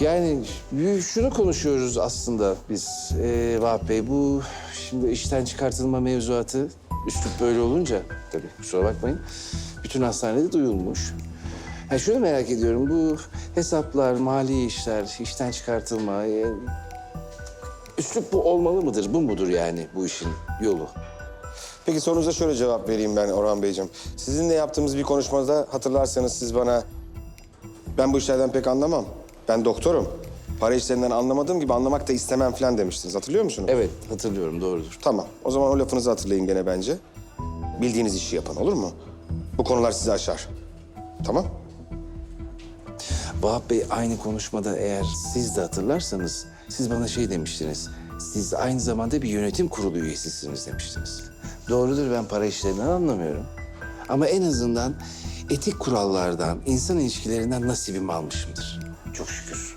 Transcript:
Yani şunu konuşuyoruz aslında biz ee, Vahap Bey. Bu şimdi işten çıkartılma mevzuatı üslup böyle olunca tabii kusura bakmayın. Bütün hastanede duyulmuş. Ha şunu merak ediyorum bu hesaplar, mali işler, işten çıkartılma... e, üslup bu olmalı mıdır? Bu mudur yani bu işin yolu? Peki sorunuza şöyle cevap vereyim ben Orhan Beyciğim. Sizinle yaptığımız bir konuşmada hatırlarsanız siz bana... Ben bu işlerden pek anlamam. Ben doktorum. Para işlerinden anlamadığım gibi anlamak da istemem falan demiştiniz. Hatırlıyor musunuz? Evet hatırlıyorum doğrudur. Tamam. O zaman o lafınızı hatırlayın gene bence. Bildiğiniz işi yapın olur mu? Bu konular sizi aşar. Tamam? Vahap Bey aynı konuşmada eğer siz de hatırlarsanız siz bana şey demiştiniz. Siz aynı zamanda bir yönetim kurulu üyesisiniz demiştiniz. Doğrudur ben para işlerinden anlamıyorum. Ama en azından etik kurallardan, insan ilişkilerinden nasibimi almışımdır. Çok şükür.